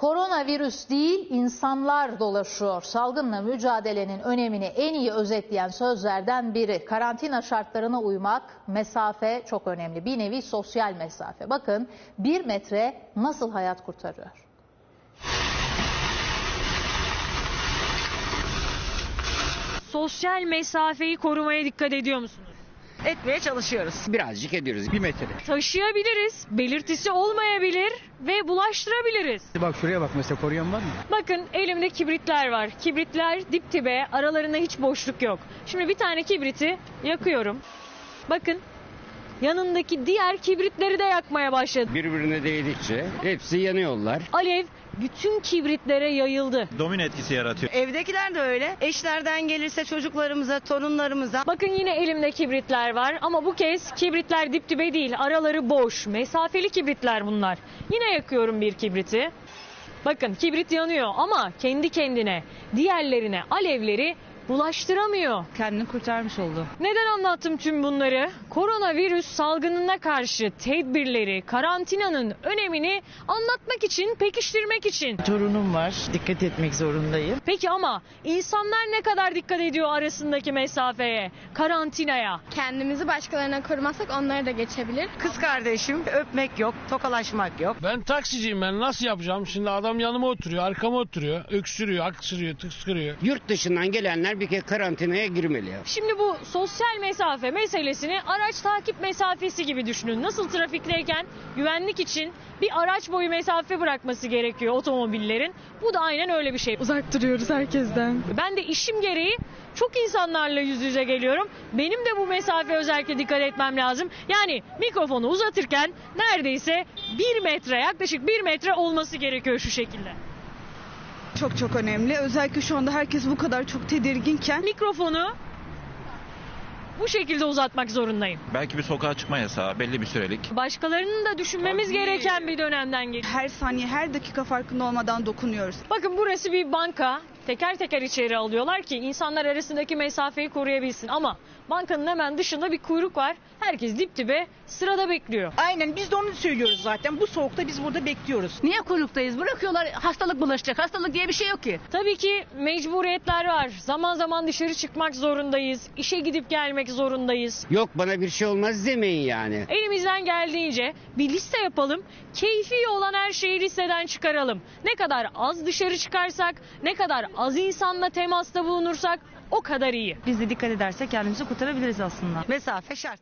Koronavirüs değil insanlar dolaşıyor. Salgınla mücadelenin önemini en iyi özetleyen sözlerden biri. Karantina şartlarına uymak, mesafe çok önemli. Bir nevi sosyal mesafe. Bakın bir metre nasıl hayat kurtarıyor. Sosyal mesafeyi korumaya dikkat ediyor musunuz? Etmeye çalışıyoruz. Birazcık ediyoruz. Bir metre. Taşıyabiliriz, belirtisi olmayabilir ve bulaştırabiliriz. Bak şuraya bak mesela koruyan var mı? Bakın elimde kibritler var. Kibritler dip dibe, aralarında hiç boşluk yok. Şimdi bir tane kibriti yakıyorum. Bakın yanındaki diğer kibritleri de yakmaya başladı. Birbirine değdikçe hepsi yanıyorlar. Alev bütün kibritlere yayıldı. domino etkisi yaratıyor. Evdekiler de öyle. Eşlerden gelirse çocuklarımıza, torunlarımıza. Bakın yine elimde kibritler var ama bu kez kibritler dip dibe değil araları boş mesafeli kibritler bunlar. Yine yakıyorum bir kibriti. Bakın kibrit yanıyor ama kendi kendine diğerlerine alevleri bulaştıramıyor. Kendini kurtarmış oldu. Neden anlattım tüm bunları? Koronavirüs salgınına karşı tedbirleri, karantinanın önemini anlatmak için, pekiştirmek için. Torunum var. Dikkat etmek zorundayım. Peki ama insanlar ne kadar dikkat ediyor arasındaki mesafeye, karantinaya? kendimizi başkalarına korumazsak onlara da geçebilir. Kız kardeşim öpmek yok, tokalaşmak yok. Ben taksiciyim ben nasıl yapacağım? Şimdi adam yanıma oturuyor, arkama oturuyor, öksürüyor, aksırıyor, tıskırıyor. Yurt dışından gelenler bir kere karantinaya girmeli. Şimdi bu sosyal mesafe meselesini araç takip mesafesi gibi düşünün. Nasıl trafikteyken güvenlik için bir araç boyu mesafe bırakması gerekiyor otomobillerin. Bu da aynen öyle bir şey. Uzak duruyoruz herkesten. Ben de işim gereği çok insanlarla yüz yüze geliyorum. Benim de bu mesafe özellikle dikkat etmem lazım. Yani mikrofonu uzatırken neredeyse bir metre yaklaşık bir metre olması gerekiyor şu şekilde. Çok çok önemli. Özellikle şu anda herkes bu kadar çok tedirginken Mikrofonu bu şekilde uzatmak zorundayım. Belki bir sokağa çıkma yasağı belli bir sürelik. Başkalarının da düşünmemiz gereken bir dönemden geçiyor. her saniye her dakika farkında olmadan dokunuyoruz. Bakın burası bir banka. Teker teker içeri alıyorlar ki insanlar arasındaki mesafeyi koruyabilsin. Ama bankanın hemen dışında bir kuyruk var. Herkes dip dibe sırada bekliyor. Aynen biz de onu söylüyoruz zaten. Bu soğukta biz burada bekliyoruz. Niye kuyruktayız? Bırakıyorlar hastalık bulaşacak. Hastalık diye bir şey yok ki. Tabii ki mecburiyetler var. Zaman zaman dışarı çıkmak zorundayız. İşe gidip gelmek zorundayız. Yok bana bir şey olmaz demeyin yani. Elimizden geldiğince bir liste yapalım. Keyfi olan her şeyi listeden çıkaralım. Ne kadar az dışarı çıkarsak, ne kadar az insanla temasta bulunursak o kadar iyi. Biz de dikkat edersek kendimizi kurtarabiliriz aslında. Mesafe şart.